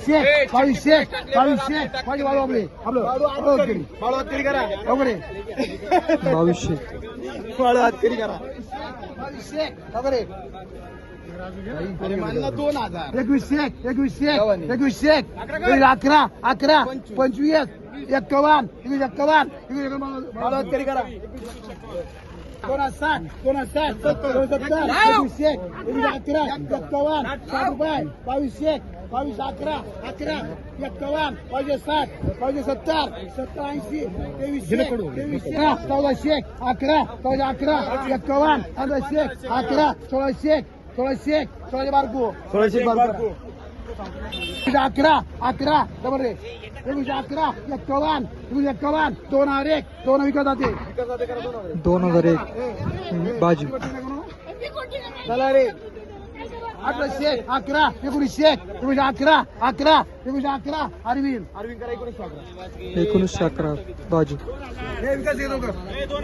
बावीसशे बावीसशे बावीसशे माझी वाढू आपले. आपलं. वाढू हातकरी. करा. वगैरे बावीसशे. बाळू हातकरी करा. बावीसशे. वगैरे दोन हजार. एकवीसशे एकवीसशे एकवीसशे. एकवीस अकरा अकरा पंचवीस. एक्कावन्न एकवीस एक्कावन्न एकवीस बाळू हातकरी करा. दोन हजार साठ दोन हजार साठ दोन सत्तर एकवीसशे एकवीस अकरा. एक्कावन्न साठ रुपये बावीसशे बावीस अकरा अकरा एक्कावन्न पाचशे साठ पाचशे सत्तर सत्तर ऐंशी तेवीसशे अकरा, चौदाशे अकरा चौदा अकरा एक्कावन्न पंधराशे अकरा सोळाशे सोळाशे सोळाशे बारको. सोळाशे बारको. अकरा अकरा डबल रे एकवीस अकरा एक्कावन्न एकवीस एक्कावन्न दोन हजार एक दोन विकत जाते. दोन हजार एक. बाजू. चला रे. अठराशे अकरा एकोणीसशे एकोणीस अकरा अकरा एकोणीस अकरा अरविंद. अरविंद करा एकोणीसशे अकरा? एकोणीसशे अकरा बाजू.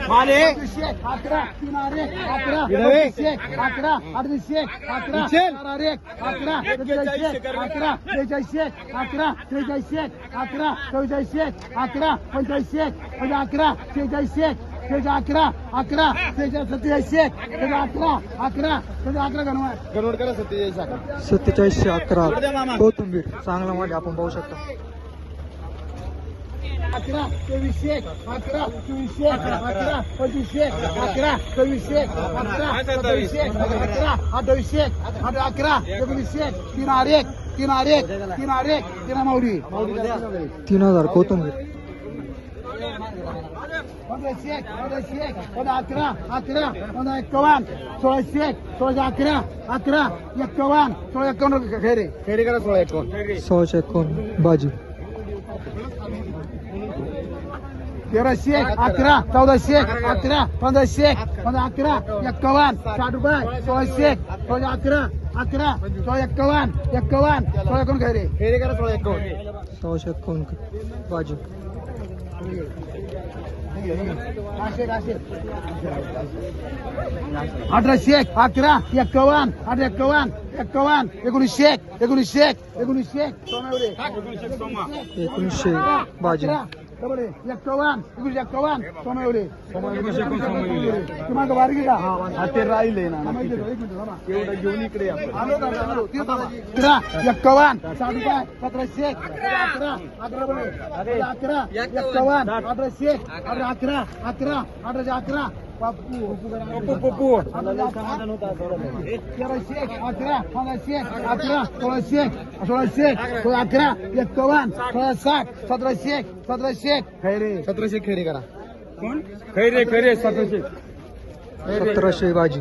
माले अकरा तीन आरे अकरा एकोणीसशे अकरा अडतीसशे अकरा चार आरे अकरा बेचाळीसशे अकरा बेचाळीसशे अकरा त्रेचाळीसशे अकरा चौचाळीसशे अकरा पंचाळीसशे म्हणजे अकरा शेहेचाळीसशे शेहेचाळीस अकरा अकरा शेहेचाळीस सत्तेचाळीसशे शेहेचाळीस अकरा अकरा शेहेचाळीस अकरा गणवा. कन्वर्ट करा सत्तेचाळीस अकरा. सत्तेचाळीसशे अकरा कोथिंबीर. चांगला मध्ये आपण पाहू शकता. अकरा तेवीसशे अकरा चोवीसशे अकरा पंचवीसशे अकरा सव्वीसशे अकरा सत्तावीसशे अकरा अठ्ठावीसशे अकरा एकोणीसशे तीन आर एक तीन आर एक तीन आर एक तीन माऊली. तीन हजार कोथिंबीर. पंधराशे पंधराशे पंधरा अकरा अकरा पंधरा एक्कावन्न सोळाशे सोळाशे अकरा अकरा एक्कावन्न सोळा एक्कावन्न खेरे खेडे करा सोळा एकोण सोळाशे एकोण बाजू तेराशे अकरा चौदाशे अकरा पंधराशे पंधरा अकरा एक्कावन्न साठ रुपये सोळाशे सोळा अकरा अकरा सोळा एक्कावन्न एक्कावन्न सोळा कोण खरे खेडे करा सोळा एकोण सोळाशे एकोण बाजू अठराशे अकरा एक्कावन्न अठरा एक्कावन्न एक्कावन्न एकोणीसशे एकोणीसशे एकोणीसशे सोनावडे. एकोणीसशे बाजू डबल ए. एक्कावन्न एकोणीसशे एक्कावन्न सोनावडे. तुम्हाला बारगी का हा ते राहिले ना एक. एवढं घेऊन इकडे आपण आलो का? आलो. ते बघा. अकरा सतराशे अकरा अकरा. अकरा अठराशे अठरा अकरा अकरा अठराशे अकरा बापू पप्पू तेराशे अकरा पंधराशे अकरा सोळाशे सोळाशे सोळा अकरा एक्कावन्न सोळा साठ सतराशे सतराशे खैरे सतराशे खेडे करा खैरे खैरे सतराशे सतराशे बाजू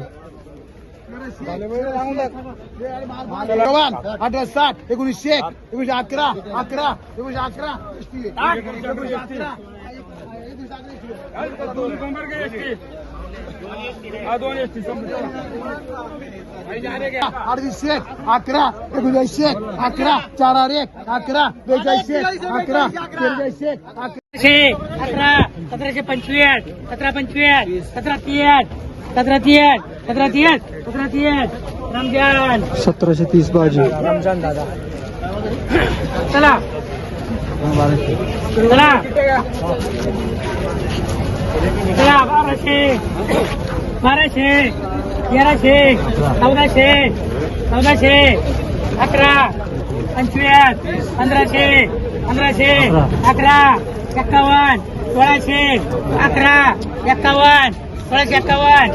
एक्कावन्न अठरा साठ एकोणीसशे एकोणीसशे अकरा अकरा एकोणीसशे अकरा एकोणीसशे अकरा अडतीसशे अकरा एकोणऐंशी अकरा सतरा तीस तीस बाजू रमज़ान दादा चला चला बाराशे बाराशे तेराशे चौदाशे चौदाशे अकरा पंचवीस पंधराशे पंधराशे अकरा एक्कावन्न सोळाशे अकरा एक्कावन्न सोळाशे एक्कावन्न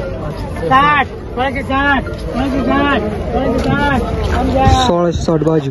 साठ सोळाशे साठ सोळाशे साठ सोळाशे साठ सोळाशे साठ बाजू.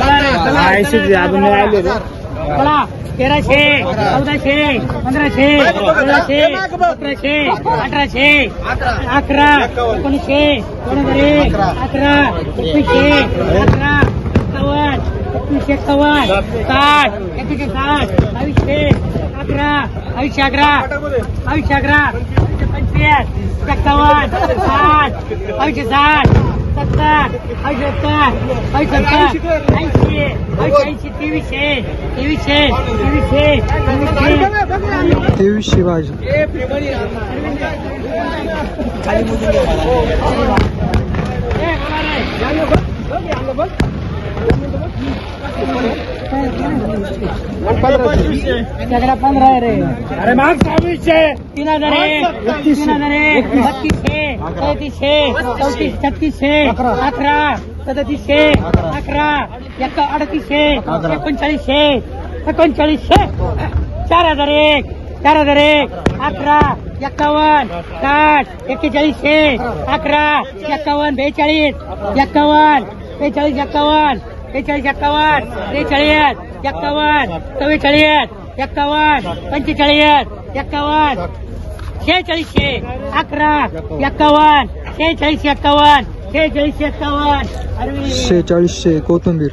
अजून आले चला. तेराशे चौदाशे पंधराशे सोळाशे सतराशे अठराशे अकरा एकोणीसशे दोन हजार अकरा. एकवीसशे अकरा एकवीसशे एक्कावन्न साठ एकवीसशे साठ बावीसशे अकरा बावीसशे अकरा बावीसशे अकरा पंचवीस एक्कावन्न साठ बावीसशे साठ सत्तर सत्तर ऐंशी ऐंशी तेवीसशे तेवीसशे तेवीसशे तेवीसशे तेवीसशे सगळा पंधरा आहे रे अरे माग सव्वीसशे तीन हजार एक तीन हजार एक बत्तीसशे तेहतीसशे चौतीस छत्तीसशे अकरा सदतीसशे अकरा एक अडतीसशे एकोणचाळीसशे एकोणचाळीसशे चार हजार एक चार हजार एक अकरा एक्कावन्न साठ एक्केचाळीसशे अकरा एक्कावन्न बेचाळीस एक्कावन्न बेचाळीस एक्कावन्न बेचाळीस एक्कावन्न बेचाळीस एक्कावन्न चव्वेचाळीस एक्कावन्न पंचेचाळीस एक्कावन्न शेहेचाळीसशे अकरा एक्कावन्न शेहेचाळीस एक्कावन्न शेहेचाळीस एक्कावन्न. अरविंद शेहेचाळीसशे कोथिंबीर.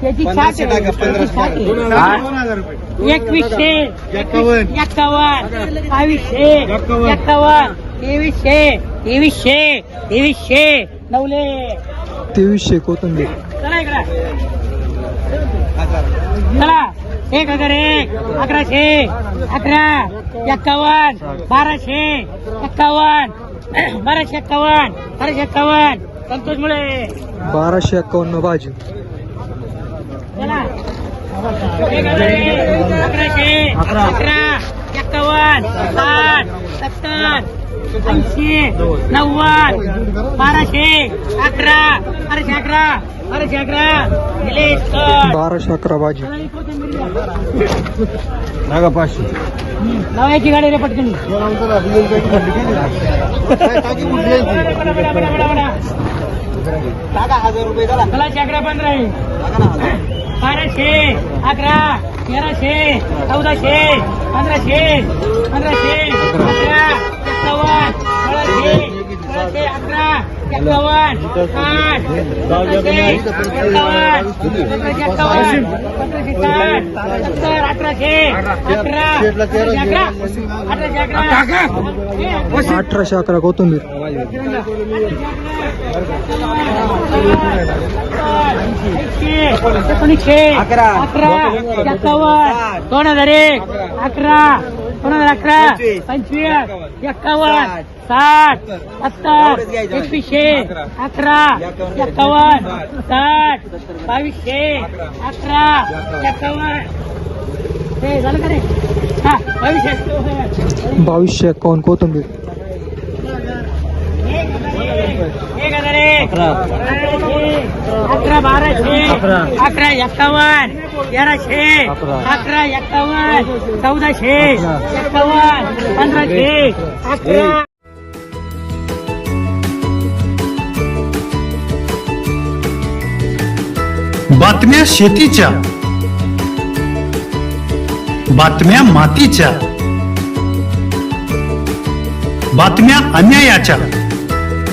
त्याची साठ. त्याची साठ. एकवीसशे. एक्कावन्न. बावीसशे. एक्कावन्न. तेवीसशे तेवीसशे तेवीसशे. नवले. तेवीसशे कोथिंबीर. चला इकडे. चला. एक हजार एक अकराशे अकरा एक्कावन्न बाराशे एक्कावन्न बाराशे एक्कावन्न बाराशे एक्कावन्न. संतोष मुळे. बाराशे एक्कावन्न भाजी चला. एक हजार एक अकराशे अकरा एक्कावन्न साठ सत्तर ऐंशी नव्वद बाराशे अकरा बाराशे अकरा बाराशे अकरा बाराशे अकरा भाजी लावायची गाडी रे पटकन चला बाराशे अकरा तेराशे चौदाशे पंधराशे पंधराशे अकरा. सोळाशे अकरा एक्कावन्न आठ साठ सत्तर अठराशे अकरा अठराशे अकरा अठराशे अकरा. अठराशे अकरा कोथिंबीर. एकोणीसशे अकरा अकरा एक्कावन्न दोन हजार एक अकरा दोन हजार अकरा? पंचवीस. एक्कावन्न साठ. सत्तर. एकवीसशे. अकरा. एक्कावन्न साठ. बावीसशे. अकरा. एक्कावन्न हे झालं का रे? हा बावीसशे. बावीसशे एक्कावन्न कोथिंबीर. अकरा बाराशे अकरा एक्कावन्न तेराशे अकरा एक्कावन्न चौदाशे एक्कावन्न पंधराशे अकरा बातम्या शेतीच्या बातम्या मातीच्या बातम्या अन्यायाच्या.